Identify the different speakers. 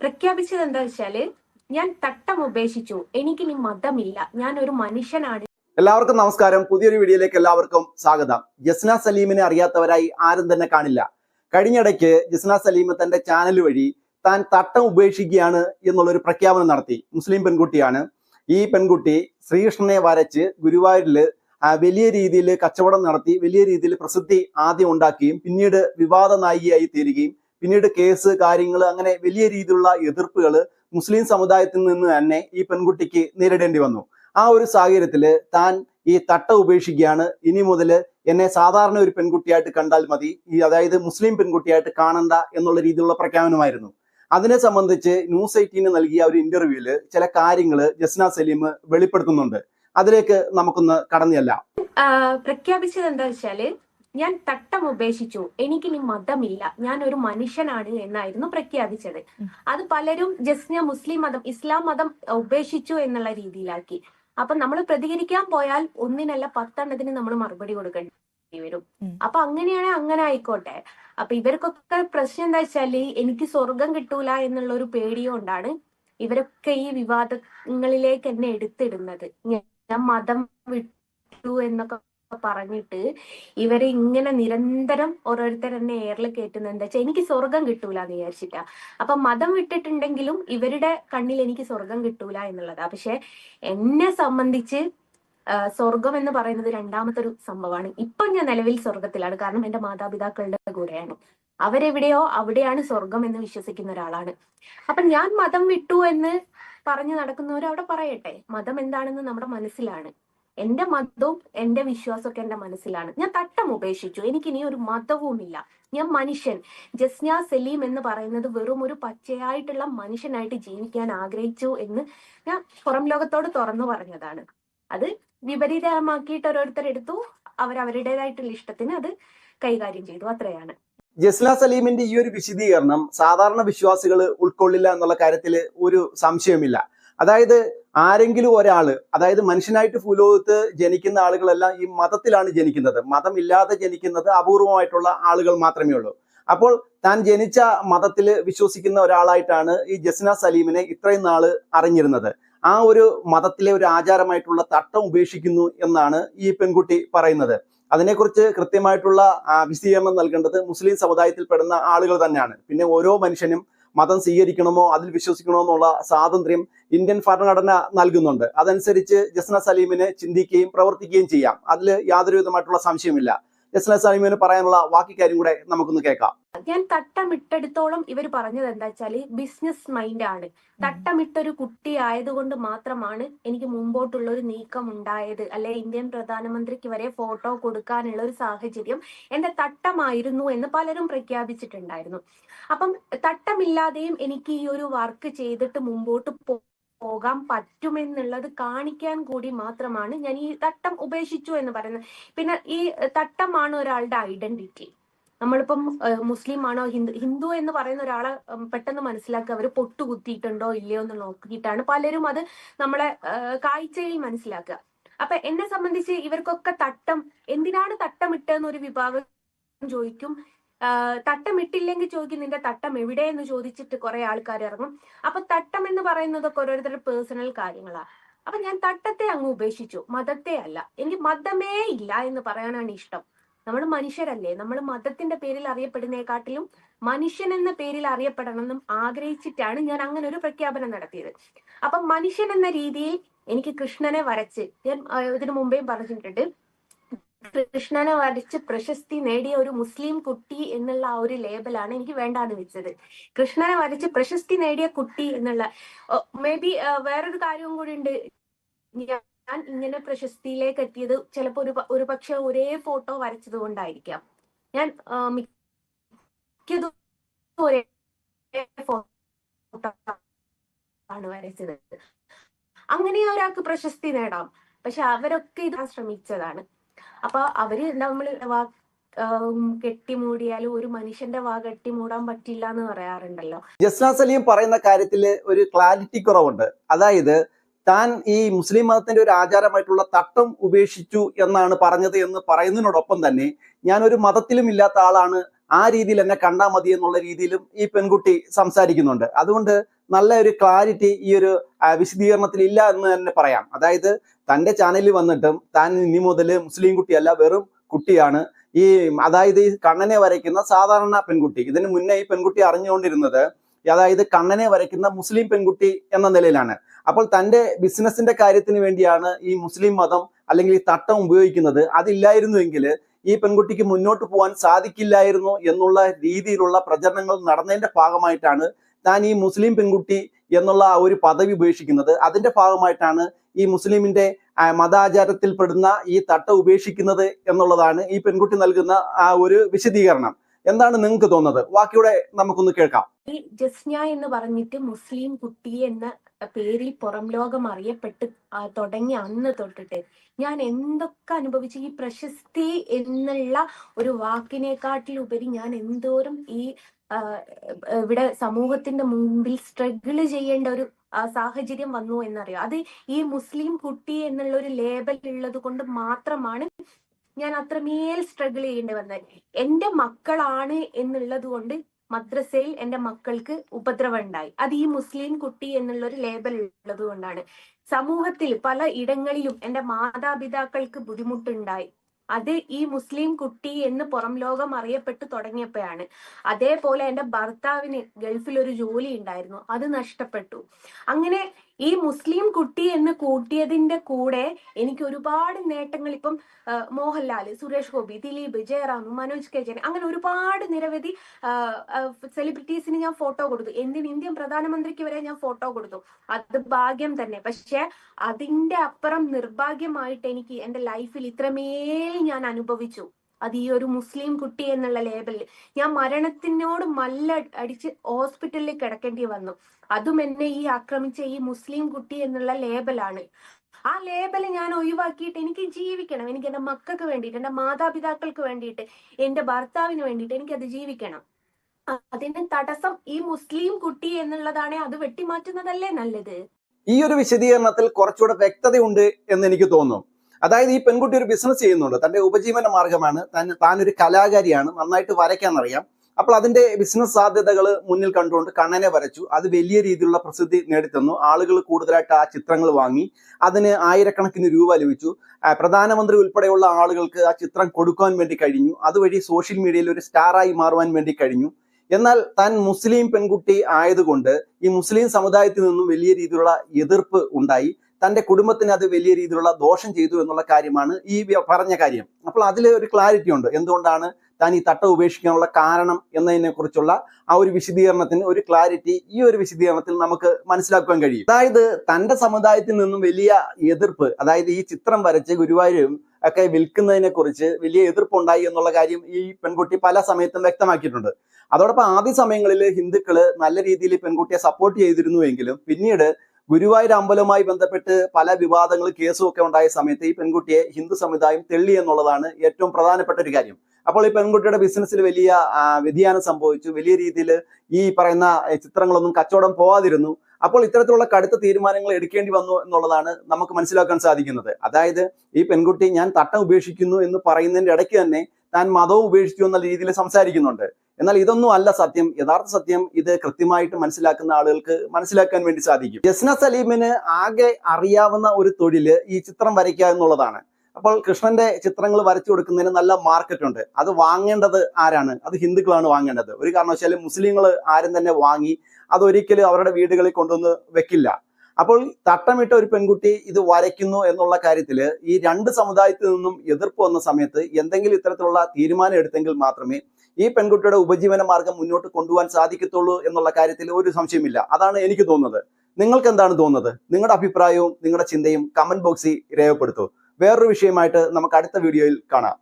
Speaker 1: പ്രഖ്യാപിച്ചത് എന്താ വെച്ചാൽ ഞാൻ തട്ടം ഉപേക്ഷിച്ചു. എനിക്കിനി മതമില്ല. ഞാൻ ഒരു മനുഷ്യനാണ്.
Speaker 2: എല്ലാവർക്കും നമസ്കാരം. പുതിയൊരു വീഡിയോയിലേക്ക് എല്ലാവർക്കും സ്വാഗതം. ജസ്ന സലീമിനെ അറിയാത്തവരായി ആരും തന്നെ കാണില്ല. കഴിഞ്ഞിടയ്ക്ക് ജസ്ന സലീം തന്റെ ചാനൽ വഴി താൻ തട്ടം ഉപേക്ഷിക്കുകയാണ് എന്നുള്ളൊരു പ്രഖ്യാപനം നടത്തി. മുസ്ലിം പെൺകുട്ടിയാണ്. ഈ പെൺകുട്ടി ശ്രീകൃഷ്ണനെ വരച്ച് ഗുരുവായൂരിൽ വലിയ രീതിയിൽ കച്ചവടം നടത്തി വലിയ രീതിയിൽ പ്രസിദ്ധി ആദ്യം ഉണ്ടാക്കുകയും പിന്നീട് വിവാദ നായികയായി തീരുകയും പിന്നീട് കേസ് കാര്യങ്ങൾ അങ്ങനെ വലിയ രീതിയിലുള്ള എതിർപ്പുകൾ മുസ്ലിം സമുദായത്തിൽ നിന്ന് തന്നെ ഈ പെൺകുട്ടിക്ക് നേരിടേണ്ടി വന്നു. ആ ഒരു സാഹചര്യത്തിൽ താൻ ഈ തട്ട ഉപേക്ഷിക്കുകയാണ്. ഇനി മുതൽ എന്നെ സാധാരണ ഒരു പെൺകുട്ടിയായിട്ട് കണ്ടാൽ മതി. ഈ അതായത് മുസ്ലിം പെൺകുട്ടിയായിട്ട് കാണണ്ട എന്നുള്ള രീതിയിലുള്ള പ്രഖ്യാപനമായിരുന്നു. അതിനെ സംബന്ധിച്ച് ന്യൂസ് എയ്റ്റീന് നൽകിയ ഒരു ഇന്റർവ്യൂവിൽ ചില കാര്യങ്ങൾ ജസ്ന സലീം വെളിപ്പെടുത്തുന്നുണ്ട്. അതിലേക്ക് നമുക്കൊന്ന് കടന്നു ചെല്ലാം.
Speaker 1: പ്രഖ്യാപിച്ചത് എന്താ വെച്ചാൽ ഞാൻ തട്ടം ഉപേക്ഷിച്ചു. എനിക്കിനി മതമില്ല. ഞാൻ ഒരു മനുഷ്യനാണ് എന്നായിരുന്നു പ്രഖ്യാപിച്ചത്. അത് പലരും ജസ്ന മുസ്ലിം മതം ഇസ്ലാം മതം ഉപേക്ഷിച്ചു എന്നുള്ള രീതിയിലാക്കി. അപ്പൊ നമ്മൾ പ്രതികരിക്കാൻ പോയാൽ ഒന്നിനല്ല പത്തെണ്ണത്തിന് നമ്മൾ മറുപടി കൊടുക്കേണ്ടി വരും. അപ്പൊ അങ്ങനെയാണ് അങ്ങനെ ആയിക്കോട്ടെ. അപ്പൊ ഇവർക്കൊക്കെ പ്രശ്നം എന്താ വെച്ചാൽ എനിക്ക് സ്വർഗം കിട്ടൂല എന്നുള്ള ഒരു പേടിയോണ്ടാണ് ഇവരൊക്കെ ഈ വിവാദങ്ങളിലേക്ക് എന്നെ എടുത്തിടുന്നത്. ഞാൻ മതം വിട്ടു എന്നൊക്കെ പറഞ്ഞിട്ട് ഇവരെ ഇങ്ങനെ നിരന്തരം ഓരോരുത്തർ എന്നെ എയറിൽ കയറ്റുന്ന എന്താ വെച്ചാൽ എനിക്ക് സ്വർഗം കിട്ടൂല എന്ന് വിചാരിച്ചിട്ടാ. അപ്പൊ മതം വിട്ടിട്ടുണ്ടെങ്കിലും ഇവരുടെ കണ്ണിൽ എനിക്ക് സ്വർഗം കിട്ടൂല എന്നുള്ളതാ. പക്ഷെ എന്നെ സംബന്ധിച്ച് സ്വർഗം എന്ന് പറയുന്നത് രണ്ടാമത്തെ ഒരു സംഭവമാണ്. ഇപ്പൊ ഞാൻ നിലവിൽ സ്വർഗത്തിലാണ് കാരണം എന്റെ മാതാപിതാക്കളുടെ കൂടെയാണ്. അവരെവിടെയോ അവിടെയാണ് സ്വർഗം എന്ന് വിശ്വസിക്കുന്ന ഒരാളാണ്. അപ്പൊ ഞാൻ മതം വിട്ടു എന്ന് പറഞ്ഞു നടക്കുന്നവർ അവിടെ പറയട്ടെ. മതം എന്താണെന്ന് നമ്മുടെ മനസ്സിലാണ്. എന്റെ മതവും എന്റെ വിശ്വാസമൊക്കെ എന്റെ മനസ്സിലാണ്. ഞാൻ തട്ടം ഉപേക്ഷിച്ചു. എനിക്ക് ഇനി ഒരു മതവുമില്ല. ഞാൻ മനുഷ്യൻ. ജസ്ന സലീം എന്ന് പറയുന്നത് വെറും ഒരു പച്ചയായിട്ടുള്ള മനുഷ്യനായിട്ട് ജീവിക്കാൻ ആഗ്രഹിച്ചു എന്ന് ഞാൻ പുറം ലോകത്തോട് തുറന്നു പറഞ്ഞതാണ്. അത് വിപരീതമാക്കിയിട്ട് ഓരോരുത്തർ എടുത്തു. അവരവരുടേതായിട്ടുള്ള ഇഷ്ടത്തിന് അത് കൈകാര്യം ചെയ്തു. അത്രയാണ്.
Speaker 2: ജസ്ന സലീമിന്റെ ഈ ഒരു വിശദീകരണം സാധാരണ വിശ്വാസികൾ ഉൾക്കൊള്ളില്ല എന്നുള്ള കാര്യത്തിൽ ഒരു സംശയമില്ല അതായത് ആരെങ്കിലും ഒരാൾ അതായത് മനുഷ്യനായിട്ട് ഭൂലോകത്ത് ജനിക്കുന്ന ആളുകളെല്ലാം ഈ മതത്തിലാണ് ജനിക്കുന്നത്. മതമില്ലാതെ ജനിക്കുന്നത് അപൂർവമായിട്ടുള്ള ആളുകൾ മാത്രമേ ഉള്ളൂ. അപ്പോൾ താൻ ജനിച്ച മതത്തിൽ വിശ്വസിക്കുന്ന ഒരാളായിട്ടാണ് ഈ ജസ്ന സലീമിനെ ഇത്രയും നാൾ അറിഞ്ഞിരുന്നത്. ആ ഒരു മതത്തിലെ ഒരു ആചാരമായിട്ടുള്ള തട്ടം ഉപേക്ഷിക്കുന്നു എന്നാണ് ഈ പെൺകുട്ടി പറയുന്നത്. അതിനെക്കുറിച്ച് കൃത്യമായിട്ടുള്ള വിശദീകരണം നൽകേണ്ടത് മുസ്ലിം സമുദായത്തിൽപ്പെടുന്ന ആളുകൾ തന്നെയാണ്. പിന്നെ ഓരോ മനുഷ്യനും മതം സ്വീകരിക്കണമോ അതിൽ വിശ്വസിക്കണമോ എന്നുള്ള സ്വാതന്ത്ര്യം ഇന്ത്യൻ ഭരണഘടന നൽകുന്നുണ്ട്. അതനുസരിച്ച് ജസ്ന സലീമിന് ചിന്തിക്കുകയും പ്രവർത്തിക്കുകയും ചെയ്യാം. അതിൽ യാതൊരു വിധമായിട്ടുള്ള സലീമിന് പറയാനുള്ള ബാക്കി കാര്യം കൂടെ നമുക്കൊന്ന് കേൾക്കാം.
Speaker 1: ഞാൻ തട്ടമിട്ടെടുത്തോളം ഇവർ പറഞ്ഞത് എന്താ വെച്ചാൽ ബിസിനസ് മൈൻഡ് ആണ്. തട്ടമിട്ടൊരു കുട്ടി ആയതുകൊണ്ട് മാത്രമാണ് എനിക്ക് മുമ്പോട്ടുള്ള ഒരു നീക്കം ഉണ്ടായത് അല്ലെ ഇന്ത്യൻ പ്രധാനമന്ത്രിക്ക് വരെ ഫോട്ടോ കൊടുക്കാനുള്ള ഒരു സാഹചര്യം എന്റെ തട്ടമായിരുന്നു എന്ന് പലരും പ്രഖ്യാപിച്ചിട്ടുണ്ടായിരുന്നു. അപ്പം തട്ടമില്ലാതെയും എനിക്ക് ഈ ഒരു വർക്ക് ചെയ്തിട്ട് മുമ്പോട്ട് പോകാൻ പറ്റുമെന്നുള്ളത് കാണിക്കാൻ കൂടി മാത്രമാണ് ഞാൻ ഈ തട്ടം ഉപേക്ഷിച്ചു എന്ന് പറയുന്നത്. പിന്നെ ഈ തട്ടമാണ് ഒരാളുടെ ഐഡന്റിറ്റി നമ്മളിപ്പം മുസ്ലിം ആണോ ഹിന്ദു ഹിന്ദു എന്ന് പറയുന്ന ഒരാളെ പെട്ടെന്ന് മനസ്സിലാക്കുക അവർ പൊട്ടു കുത്തിയിട്ടുണ്ടോ ഇല്ലയോ എന്ന് നോക്കിയിട്ടാണ് പലരും അത് നമ്മളെ കാഴ്ചയിൽ മനസ്സിലാക്കുക. അപ്പൊ എന്നെ സംബന്ധിച്ച് ഇവർക്കൊക്കെ തട്ടം എന്തിനാണ് തട്ടമിട്ടെന്ന് ഒരു വിഭാഗം ചോദിക്കും. തട്ടമിട്ടില്ലെങ്കിൽ ചോദിക്കും നിന്റെ തട്ടം എവിടെ എന്ന് ചോദിച്ചിട്ട് കുറെ ആൾക്കാർ ഇറങ്ങും. അപ്പൊ തട്ടം എന്ന് പറയുന്നതൊക്കെ ഓരോരുത്തരുടെ പേഴ്സണൽ കാര്യങ്ങളാണ് അപ്പൊ ഞാൻ തട്ടത്തെ അങ്ങ് ഉപേക്ഷിച്ചു. മതത്തെ അല്ല. എനിക്ക് മതമേ ഇല്ല എന്ന് പറയാനാണ് ഇഷ്ടം. നമ്മൾ മനുഷ്യരല്ലേ. നമ്മൾ മതത്തിന്റെ പേരിൽ അറിയപ്പെടുന്നേക്കാട്ടിലും മനുഷ്യൻ എന്ന പേരിൽ അറിയപ്പെടണമെന്നും ആഗ്രഹിച്ചിട്ടാണ് ഞാൻ അങ്ങനെ ഒരു പ്രഖ്യാപനം നടത്തിയത്. അപ്പൊ മനുഷ്യൻ എന്ന രീതിയിൽ എനിക്ക് കൃഷ്ണനെ വരച്ച് ഞാൻ ഇതിനു മുമ്പേയും പറഞ്ഞിട്ടുണ്ട്. കൃഷ്ണനെ വരച്ച് പ്രശസ്തി നേടിയ ഒരു മുസ്ലിം കുട്ടി എന്നുള്ള ആ ഒരു ലേബലാണ് എനിക്ക് വേണ്ടാന്ന് വെച്ചത്. കൃഷ്ണനെ വരച്ച് പ്രശസ്തി നേടിയ കുട്ടി എന്നുള്ള മേ ബി വേറൊരു കാര്യവും കൂടി ഉണ്ട്. ഞാൻ ഇങ്ങനെ പ്രശസ്തിയിലേക്ക് എത്തിയത് ചിലപ്പോ ഒരു ഒരു പക്ഷെ ഒരേ ഫോട്ടോ വരച്ചത് കൊണ്ടായിരിക്കാം. ഞാൻ ആണ് വരച്ചത്. അങ്ങനെ ഒരാൾക്ക് പ്രശസ്തി നേടാം. പക്ഷെ അവരൊക്കെ ഇത് ശ്രമിച്ചതാണ് അപ്പൊ അവർ നമ്മൾ വാ കെട്ടിമൂടിയാലും ഒരു മനുഷ്യന്റെ വാ കെട്ടിമൂടാൻ പറ്റില്ല എന്ന് പറയാറുണ്ടല്ലോ.
Speaker 2: ജസ്ന സലീം പറയുന്ന കാര്യത്തിൽ ഒരു ക്ലാരിറ്റി കുറവുണ്ട്. അതായത് താൻ ഈ മുസ്ലിം മതത്തിന്റെ ഒരു ആചാരമായിട്ടുള്ള തട്ടം ഉപേക്ഷിച്ചു എന്നാണ് പറഞ്ഞത് എന്ന് പറയുന്നതിനോടൊപ്പം തന്നെ ഞാൻ ഒരു മതത്തിലും ഇല്ലാത്ത ആളാണ് ആ രീതിയിൽ എന്നെ കണ്ടാൽ മതി എന്നുള്ള രീതിയിലും ഈ പെൺകുട്ടി സംസാരിക്കുന്നുണ്ട്. അതുകൊണ്ട് നല്ല ഒരു ക്ലാരിറ്റി ഈ ഒരു വിശദീകരണത്തിൽ ഇല്ല എന്ന് തന്നെ പറയാം. അതായത് തന്റെ ചാനലിൽ വന്നിട്ടും താൻ ഇനി മുതൽ മുസ്ലിം കുട്ടിയല്ല വെറും കുട്ടിയാണ്. ഈ അതായത് ഈ കണ്ണനെ വരയ്ക്കുന്ന സാധാരണ പെൺകുട്ടി ഇതിന് മുന്നേ ഈ പെൺകുട്ടി അറിഞ്ഞുകൊണ്ടിരുന്നത് അതായത് കണ്ണനെ വരയ്ക്കുന്ന മുസ്ലിം പെൺകുട്ടി എന്ന നിലയിലാണ്. അപ്പോൾ തന്റെ ബിസിനസിന്റെ കാര്യത്തിന് വേണ്ടിയാണ് ഈ മുസ്ലിം മതം അല്ലെങ്കിൽ ഈ തട്ടം ഉപയോഗിക്കുന്നത്. അതില്ലായിരുന്നുവെങ്കിൽ ഈ പെൺകുട്ടിക്ക് മുന്നോട്ട് പോകാൻ സാധിക്കില്ലായിരുന്നു എന്നുള്ള രീതിയിലുള്ള പ്രചരണങ്ങൾ നടന്നതിന്റെ ഭാഗമായിട്ടാണ് താൻ ഈ മുസ്ലിം പെൺകുട്ടി എന്നുള്ള ഒരു പദവി ഉപേക്ഷിക്കുന്നത്. അതിന്റെ ഭാഗമായിട്ടാണ് ഈ മുസ്ലിമിന്റെ മതാചാരത്തിൽപ്പെടുന്ന ഈ തട്ട ഉപേക്ഷിക്കുന്നത് എന്നുള്ളതാണ് ഈ പെൺകുട്ടി നൽകുന്ന ആ ഒരു വിശദീകരണം. എന്താണ് നിങ്ങൾക്ക് തോന്നുന്നത്? ബാക്കിയുടെ നമുക്കൊന്ന് കേൾക്കാം.
Speaker 1: ഈ ജസ്ന എന്ന് പറഞ്ഞിട്ട് മുസ്ലിം കുട്ടി എന്ന പേരിൽ പുറം ലോകം അറിയപ്പെട്ട് തുടങ്ങി അന്ന് തൊട്ടിട്ട്. ഞാൻ എന്തൊക്കെ അനുഭവിച്ചു? ഈ പ്രശസ്തി എന്നുള്ള ഒരു വാക്കിനെക്കാട്ടിലുപരി ഞാൻ എന്തോരം ഈ ഇവിടെ സമൂഹത്തിന്റെ മുമ്പിൽ സ്ട്രഗിൾ ചെയ്യേണ്ട ഒരു സാഹചര്യം വന്നു എന്നറിയാം? അത് ഈ മുസ്ലിം കുട്ടി എന്നുള്ള ഒരു ലേബൽ ഉള്ളത് കൊണ്ട് മാത്രമാണ് ഞാൻ അത്രമേൽ സ്ട്രഗിൾ ചെയ്യേണ്ടി വന്നത്. എന്റെ മക്കളാണ് എന്നുള്ളത് കൊണ്ട് മദ്രസയിൽ എന്റെ മക്കൾക്ക് ഉപദ്രവം ഉണ്ടായി അത് ഈ മുസ്ലിം കുട്ടി എന്നുള്ള ഒരു ലേബൽ ഉള്ളത് കൊണ്ടാണ്. സമൂഹത്തിൽ പല ഇടങ്ങളിലും എന്റെ മാതാപിതാക്കൾക്ക് ബുദ്ധിമുട്ടുണ്ടായി. അത് ഈ മുസ്ലിം കുട്ടി എന്ന് പുറം ലോകം അറിയപ്പെട്ടു തുടങ്ങിയപ്പോഴാണ്. അതേപോലെ എന്റെ ഭർത്താവിന് ഗൾഫിൽ ഒരു ജോലി ഉണ്ടായിരുന്നു. അത് നഷ്ടപ്പെട്ടു. അങ്ങനെ ഈ മുസ്ലിം കുട്ടി എന്ന് കൂട്ടിയതിന്റെ കൂടെ എനിക്ക് ഒരുപാട് നേട്ടങ്ങൾ ഇപ്പം മോഹൻലാൽ സുരേഷ് ഗോപി ദിലീപ് ജയറാം മനോജ് കെ ജയൻ അങ്ങനെ ഒരുപാട് നിരവധി സെലിബ്രിറ്റീസിന് ഞാൻ ഫോട്ടോ കൊടുത്തു. എന്തിന്? ഇന്ത്യൻ പ്രധാനമന്ത്രിക്ക് വരെ ഞാൻ ഫോട്ടോ കൊടുത്തു. അത് ഭാഗ്യം തന്നെ. പക്ഷെ അതിന്റെ അപ്പുറം നിർഭാഗ്യമായിട്ട് എനിക്ക് എന്റെ ലൈഫിൽ ഇത്രമേൽ ഞാൻ അനുഭവിച്ചു. അത് ഈ ഒരു മുസ്ലിം കുട്ടി എന്നുള്ള ലേബലിൽ ഞാൻ മരണത്തിനോട് മല്ല അടിച്ച് ഹോസ്പിറ്റലിൽ കിടക്കേണ്ടി വന്നു. അതും എന്നെ ഈ ആക്രമിച്ച ഈ മുസ്ലിം കുട്ടി എന്നുള്ള ലേബലാണ് ആ ലേബൽ ഞാൻ ഒഴിവാക്കിയിട്ട് എനിക്ക് ജീവിക്കണം. എനിക്ക് എന്റെ മക്കൾക്ക് വേണ്ടിയിട്ട് എന്റെ മാതാപിതാക്കൾക്ക് വേണ്ടിയിട്ട് എന്റെ ഭർത്താവിന് വേണ്ടിയിട്ട് എനിക്ക് അത് ജീവിക്കണം. അതിന് തടസ്സം ഈ മുസ്ലിം കുട്ടി എന്നുള്ളതാണ് അത് വെട്ടിമാറ്റുന്നതല്ലേ നല്ലത്?
Speaker 2: ഈ ഒരു വിശദീകരണത്തിൽ കുറച്ചുകൂടെ വ്യക്തതയുണ്ട് എന്ന് എനിക്ക് തോന്നുന്നു. അതായത് ഈ പെൺകുട്ടി ഒരു ബിസിനസ് ചെയ്യുന്നുണ്ട്. തന്റെ ഉപജീവന മാർഗമാണ്. താൻ ഒരു കലാകാരിയാണ്. നന്നായിട്ട് വരയ്ക്കാൻ അറിയാം അപ്പോൾ അതിന്റെ ബിസിനസ് സാധ്യതകൾ മുന്നിൽ കണ്ടുകൊണ്ട് കണ്ണനെ വരച്ചു. അത് വലിയ രീതിയിലുള്ള പ്രസിദ്ധി നേടിത്തന്നു. ആളുകൾ കൂടുതലായിട്ട് ആ ചിത്രങ്ങൾ വാങ്ങി. അതിന് ആയിരക്കണക്കിന് രൂപ ലഭിച്ചു. പ്രധാനമന്ത്രി ഉൾപ്പെടെയുള്ള ആളുകൾക്ക് ആ ചിത്രം കൊടുക്കാൻ വേണ്ടി കഴിഞ്ഞു. അതുവഴി സോഷ്യൽ മീഡിയയിൽ ഒരു സ്റ്റാറായി മാറുവാൻ വേണ്ടി കഴിഞ്ഞു. എന്നാൽ താൻ മുസ്ലിം പെൺകുട്ടി ആയതുകൊണ്ട് ഈ മുസ്ലിം സമുദായത്തിൽ നിന്നും വലിയ രീതിയിലുള്ള എതിർപ്പ് ഉണ്ടായി. തന്റെ കുടുംബത്തിന് അത് വലിയ രീതിയിലുള്ള ദോഷം ചെയ്തു എന്നുള്ള കാര്യമാണ് ഈ പറഞ്ഞ കാര്യം. അപ്പോൾ അതിൽ ഒരു ക്ലാരിറ്റി ഉണ്ട്. എന്തുകൊണ്ടാണ് താൻ ഈ തട്ട ഉപേക്ഷിക്കാനുള്ള കാരണം എന്നതിനെ കുറിച്ചുള്ള ആ ഒരു വിശദീകരണത്തിന് ഒരു ക്ലാരിറ്റി ഈ ഒരു വിശദീകരണത്തിൽ നമുക്ക് മനസ്സിലാക്കാൻ കഴിയും. അതായത് തന്റെ സമുദായത്തിൽ നിന്നും വലിയ എതിർപ്പ് അതായത് ഈ ചിത്രം വരച്ച് ഗുരുവായൂരും ഒക്കെ വിൽക്കുന്നതിനെ കുറിച്ച് വലിയ എതിർപ്പുണ്ടായി എന്നുള്ള കാര്യം ഈ പെൺകുട്ടി പല സമയത്തും വ്യക്തമാക്കിയിട്ടുണ്ട്. അതോടൊപ്പം ആദ്യ സമയങ്ങളിൽ ഹിന്ദുക്കൾ നല്ല രീതിയിൽ പെൺകുട്ടിയെ സപ്പോർട്ട് ചെയ്തിരുന്നുവെങ്കിലും പിന്നീട് ഗുരുവായൂർ അമ്പലവുമായി ബന്ധപ്പെട്ട് പല വിവാദങ്ങൾ കേസും ഒക്കെ ഉണ്ടായ സമയത്ത് ഈ പെൺകുട്ടിയെ ഹിന്ദു സമുദായം തെള്ളി എന്നുള്ളതാണ് ഏറ്റവും പ്രധാനപ്പെട്ട ഒരു കാര്യം. അപ്പോൾ ഈ പെൺകുട്ടിയുടെ ബിസിനസ്സിൽ വലിയ വ്യതിയാനം സംഭവിച്ചു. വലിയ രീതിയിൽ ഈ പറയുന്ന ചിത്രങ്ങളൊന്നും കച്ചവടം പോവാതിരുന്നു. അപ്പോൾ ഇത്തരത്തിലുള്ള കടുത്ത തീരുമാനങ്ങൾ എടുക്കേണ്ടി വന്നു എന്നുള്ളതാണ് നമുക്ക് മനസ്സിലാക്കാൻ സാധിക്കുന്നത്. അതായത് ഈ പെൺകുട്ടി ഞാൻ തട്ടം ഉപേക്ഷിക്കുന്നു എന്ന് പറയുന്നതിന്റെ ഇടയ്ക്ക് തന്നെ താൻ മതവും ഉപേക്ഷിച്ചു എന്ന രീതിയിൽ സംസാരിക്കുന്നുണ്ട്. എന്നാൽ ഇതൊന്നും അല്ല സത്യം. യഥാർത്ഥ സത്യം ഇത് കൃത്യമായിട്ട് മനസ്സിലാക്കുന്ന ആളുകൾക്ക് മനസ്സിലാക്കാൻ വേണ്ടി സാധിക്കും. ജസ്ന സലീമിന് ആകെ അറിയാവുന്ന ഒരു തൊഴിൽ ഈ ചിത്രം വരയ്ക്കുക എന്നുള്ളതാണ്. അപ്പോൾ കൃഷ്ണന്റെ ചിത്രങ്ങൾ വരച്ചു കൊടുക്കുന്നതിന് നല്ല മാർക്കറ്റ് ഉണ്ട് അത് വാങ്ങേണ്ടത് ആരാണ്? അത് ഹിന്ദുക്കളാണ് വാങ്ങേണ്ടത്. ഒരു കാരണവശാലും മുസ്ലിങ്ങൾ ആരും തന്നെ വാങ്ങി അതൊരിക്കലും അവരുടെ വീടുകളിൽ കൊണ്ടുവന്ന് വെക്കില്ല. അപ്പോൾ തട്ടമിട്ട ഒരു പെൺകുട്ടി ഇത് വരയ്ക്കുന്നു എന്നുള്ള കാര്യത്തിൽ ഈ രണ്ട് സമുദായത്തിൽ നിന്നും എതിർപ്പ് വന്ന സമയത്ത് എന്തെങ്കിലും ഇത്തരത്തിലുള്ള തീരുമാനം എടുത്തെങ്കിൽ മാത്രമേ ഈ പെൺകുട്ടിയുടെ ഉപജീവന മാർഗം മുന്നോട്ട് കൊണ്ടുപോകാൻ സാധിക്കത്തുള്ളൂ എന്നുള്ള കാര്യത്തിൽ ഒരു സംശയമില്ല. അതാണ് എനിക്ക് തോന്നുന്നത്. നിങ്ങൾക്ക് എന്താണ് തോന്നുന്നത്? നിങ്ങളുടെ അഭിപ്രായവും നിങ്ങളുടെ ചിന്തയും കമന്റ് ബോക്സിൽ രേഖപ്പെടുത്തൂ. വേറൊരു വിഷയമായിട്ട് നമുക്ക് അടുത്ത വീഡിയോയിൽ കാണാം.